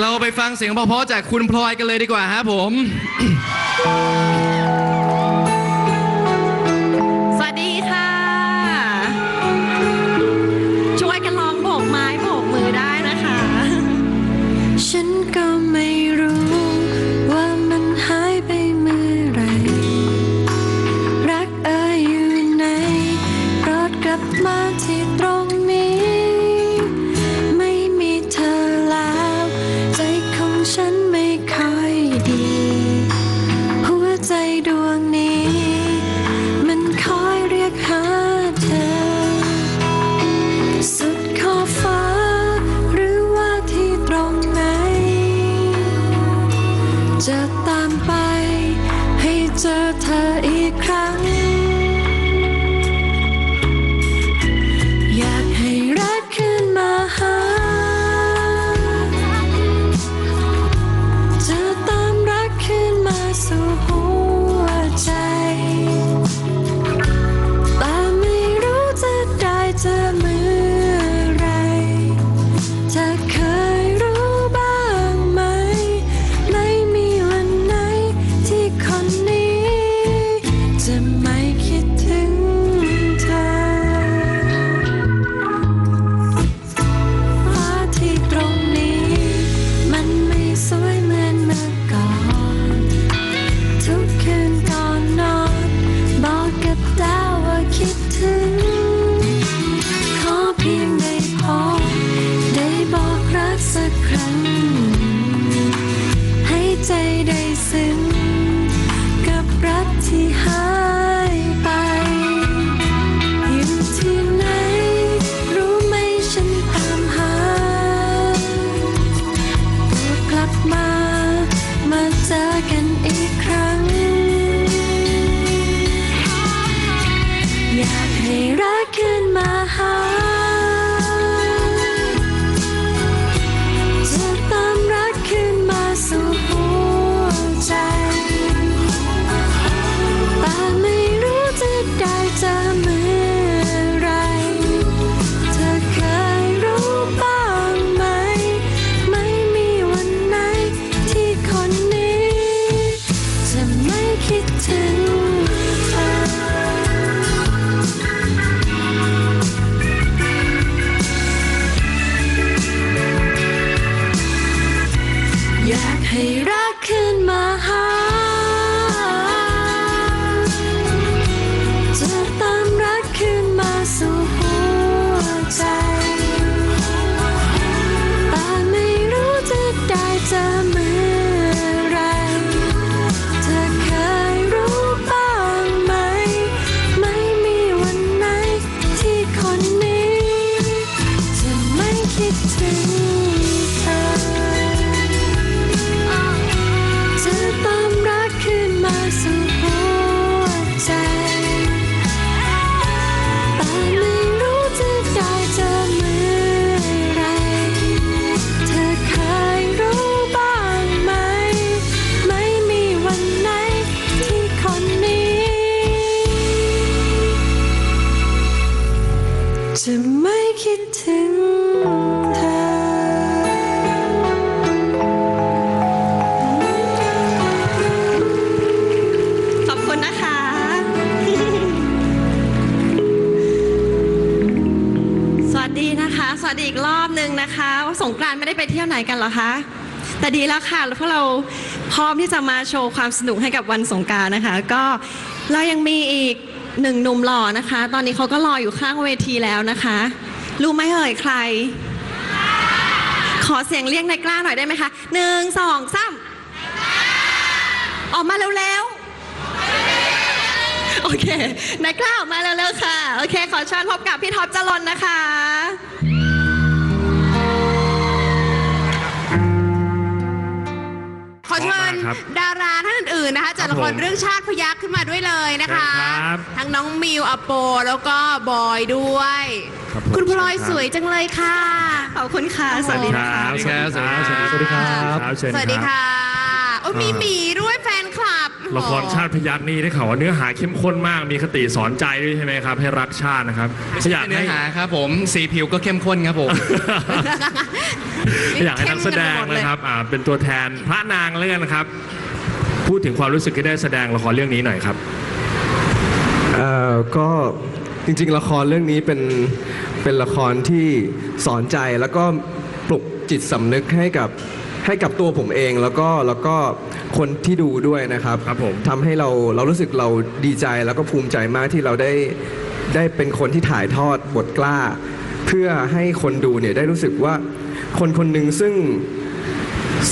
เราไปฟังเสียงเพราะๆจากคุณพลอยกันเลยดีกว่าฮะผม สวัสดีค่ะ ช่วยกันลองโบกไม้โบก เจอเธออีกครั้ง ใจไงกรานต์ไม่ได้ไปเที่ยวไหนกันหรอคะ แต่ดีแล้วค่ะเพราะเราพร้อมที่จะมาโชว์ความสนุกให้กับวันสงกรารนะคะ ก็เรายังมีอีกหนึ่งหนุ่มหล่อนะคะ ตอนนี้เขาก็รออยู่ข้างเวทีแล้วนะคะ รู้ไหมเอ่ยใคร ขอเสียงเรียกนายกล้าหน่อยได้ไหมคะหนึ่งสองสามออกมาเร็วๆ โอเคนายกล้าออกมาเร็วๆค่ะ โอเค ขอเชิญพบกับพี่ท็อปจรนนะคะ เชิญพร้อมมากครับ ดาราท่านอื่นๆนะคะจากละครผมเรื่องชาติพยักขึ้นมาด้วยเลยนะคะ เชิญครับ ทั้งน้องมิวอโปแล้วก็บอยด้วยครับผมคุณพลอยเชิญครับสวยจังเลยค่ะ ขอบคุณค่ะ สวัสดีคนะรัคะบสวัสดีครับสวัสดีครับ สวัสดีครับ เชิญสวัสดีรับค่ะโอ้ยมีเอ่อหมีด้วยแฟนค ลับละครชาติพยัคฆ์นี่ได้ข่าวว่าเนื้อหาเข้มข้นมากมีคติสอนใจด้วยใช่ไหมครับ ให้รักชาตินะครับไม่ใช่อยากเนื้ให้ อหาครับผมสีผิวก็เข้มข้นครับผม อยากให้นักแสดงนะครับอ่าเป็นตัวแทนพระนางเลื่อนนะครับ พูดถึงความรู้สึกที่ได้แสดงละครเรื่องนี้หน่อยครับ เอ่อก็จริงๆ ละครเรื่องนี้เป็นเป็นละครที่สอนใจแล้วก็ปลุกจิตสำนึกให้กับ ให้กับตัวผมเองแล้วก็แล้วก็คนที่ดูด้วยนะครับครับผมทำให้เราเรารู้สึกเราดีใจแล้วก็ภูมิใจมากที่เราได้ได้เป็นคนที่ถ่ายทอดบทกล้า เพื่อให้คนดูเนี่ยได้รู้สึกว่าคนคนหนึ่งซึ่ง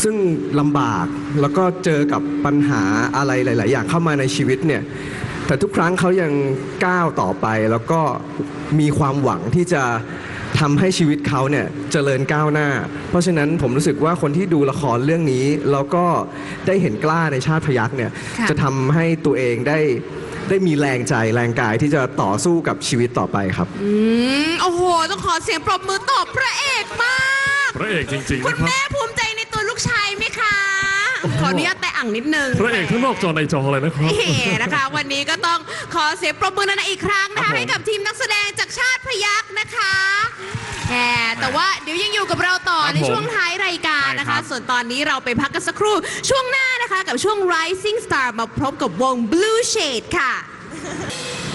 ซึ่งลำบากแล้วก็เจอกับปัญหาอะไรหลาย ๆ อย่างเข้ามาในชีวิตเนี่ยแต่ทุกครั้งเขายังก้าวต่อไปแล้วก็มีความหวังที่จะ ทำให้ชีวิตเขาเนี่ยเจริญก้าวหน้า เพราะฉะนั้นผมรู้สึกว่าคนที่ดูละครเรื่องนี้ แล้วก็ได้เห็นกล้าในชาติพยักษ์เนี่ยค่ะ จะทำให้ตัวเองได้ได้มีแรงใจแรงกายที่จะต่อสู้กับชีวิตต่อไปครับ อืมโอ้โห ต้องขอเสียงปรบมือตอบพระเอกมาก พระเอกจริงๆคุณนะครับ แม่ภูมิใจในตัวลูกชายไหมคะ ขออนุญาตแตะอ่างนิดนึงพระเอกทั้งนอกจอในจอเลยนะครับ เอ๋นะคะ วันนี้ก็ต้องขอเสียงปรบมือนะอีกครั้งนะครัคะบผม ให้กับทีมนักแสดงจากชาติพยักษ์นะคะแหม แต่ว่าเดี๋ยวยังอยู่กับเราต่อครับในผมช่วงท้ายรายการนะใช่ครัคะ บ ส่วนตอนนี้เราไปพักกันสักครู่ ช่วงหน้านะคะกับช่วง Rising Star มาพบกับวง Blue Shade ค่ะ